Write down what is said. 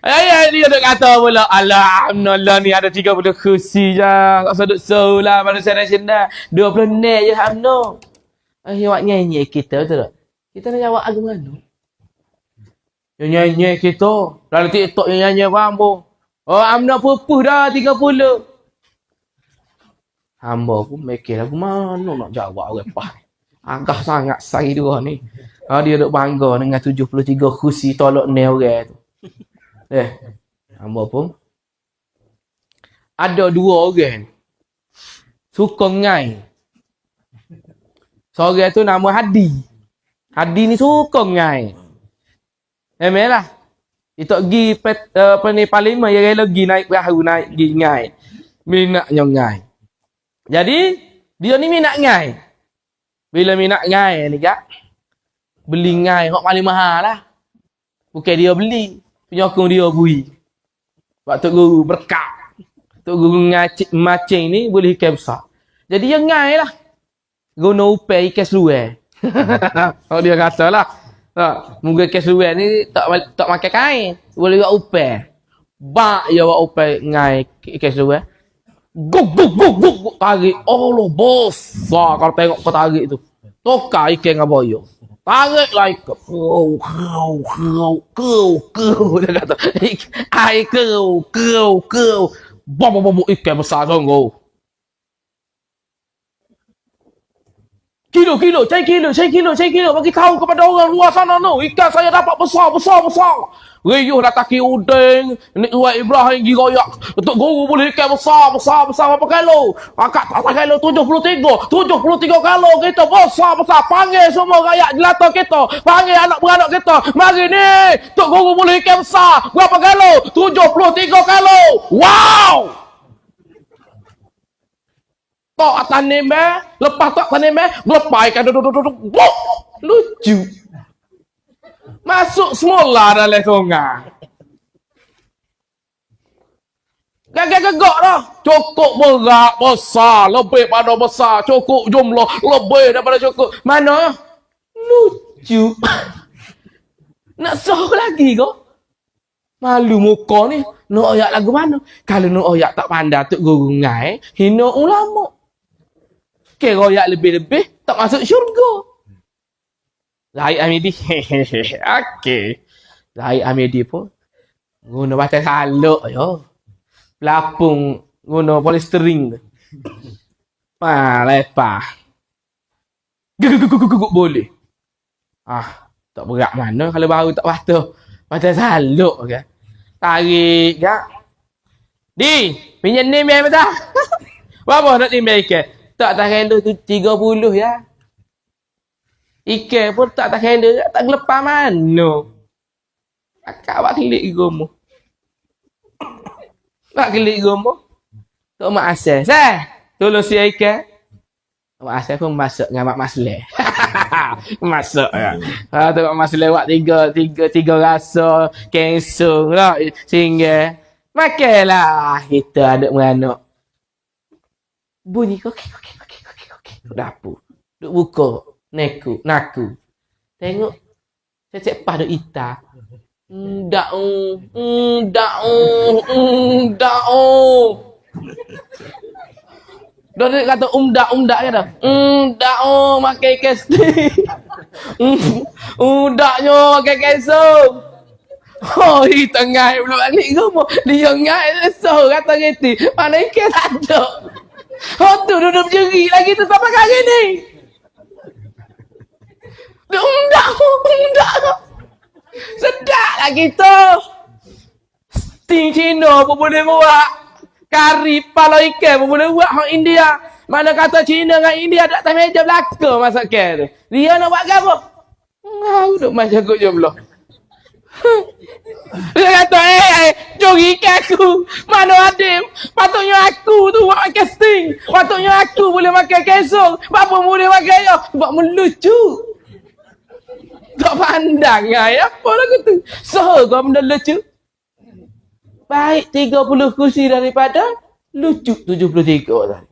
Ayah dia duk kata pula, Alhamdulillah ni ada 30 kursi je. Tak duk show lah Malaysia Nasional. 20 net je Hamno. Eh, awak nyanyi kita betul tak? Kita nak jawab lagu mana? Yang nyanyi kita. Lalu TikTok yang nyanyi pun. Oh, Amna pupus dah 30. Hamba pun mikir lagu mana nak jawab orang pah. Agak sangat saya dua ni. Ha, dia duk bangga dengan 73 kursi tolak ni orang tu. Eh, hamba pun. Ada dua orang. Suka ngai. Seorang tu nama Hadi. Hadi ni suka ngai. Eh, lah. Kita pergi pet, uh, apa ni parlimen yang rela pergi naik perahu naik pergi ngai. Minaknya ngai. Jadi dia ni minat ngai. Bila minat ngai ni kak. Beli ngai hok paling mahal lah. Bukan dia beli. Penyokong dia bui. Tok Guru berkat. Tok Guru ngacik macing ni boleh ikan besar. Jadi dia ngai lah. Guna upaya ikan seluar. Kalau dia kata lah. Tak, mungkin kes luar ni tak tak makan kain. Boleh buat upah. Bak ya buat upah ngai kes luar. Guk guk guk guk guk tarik. Oh lo bos. Wah, kalau tengok kau tarik tu. Toka ikan dengan boyo. Tarik lah ikan. Kau, kau, kau, kau, kau. Dia kata. Ai kau, kau, kau. Bom, bom, bom, ikan besar sungguh. Kilo, kilo, cari kilo, cari kilo, cari kilo. Bagi tahu kepada orang luar sana tu. Ikan saya dapat besar, besar, besar. Riuh dah taki udeng. Ni Uwai Ibrahim pergi royak. Untuk guru boleh ikan besar, besar, besar. Berapa kilo? Akak tak tak kilo 73. 73 kilo kita besar, besar. Panggil semua rakyat jelata kita. Panggil anak-beranak kita. Mari ni. Tok guru boleh ikan besar. Berapa kilo? 73 kilo. Wow! Tok atas nembe, lepas tok atas nembe, lepas ikan duduk duduk duduk. Lucu. Masuk semula dalam sungai. Gagak-gagak dah. Cukup berat besar. Lebih pada besar. Cukup jumlah. Lebih daripada cukup. Mana? Lucu. Nak suruh lagi kau? Malu muka ni. Nak oyak lagu mana? Kalau nak oyak tak pandai tu guru ngai. Hina ulama. Ke royak lebih-lebih tak masuk syurga. Zahid Hamidi. Okey. Zahid Hamidi pun guna baca saluk yo. Pelapung guna polystyrene. Ah, lepas. Guguk boleh. Ah, tak berat mana kalau baru tak patuh. Baca saluk ke. Tarik ya. Di, pinjam ni biar betul. Berapa nak timbang ikan? Tak tak handle tu 30 ya. Ikan pun tak tak handle, tak gelepar mana. Akak awak kelik gomo. Nak kelik gomo. Tok mak asal. Sah. Tolong si ikan. Mak asal pun masuk dengan mak masleh. masuk ya. Ha tu mak masleh buat tiga tiga tiga rasa kensung lah sehingga makanlah kita ada beranak bunyi koki koki koki koki koki dapur duk buka neku naku tengok cecek pada ita ndak ndak ndak Dah dia kata umdak umdak kata. Umdak oh makai kesti. Umdaknya makai keso. Oh, di tengah belum balik ke mo. Dia ngai so kata gitu. Mana ikan ada. Oh tu duduk jeri lagi tu sampai kali ni. Undak, undak. Sedap lah kita. Sting Cina pun boleh buat. Kari pala ikan pun boleh buat orang India. Mana kata Cina dengan India tak atas meja belakang masak tu. Dia nak buat apa? Ngau duk macam kau jumlah. Dia kata, eh, eh curi aku. Mana Adim? Patutnya aku tu buat makan sting. Patutnya aku boleh makan kesong. Apa boleh makan ya? Sebab melucu. Tak pandang ya. Apa lagu tu? So, kau benda lucu? Baik 30 kursi daripada lucu 73 tadi.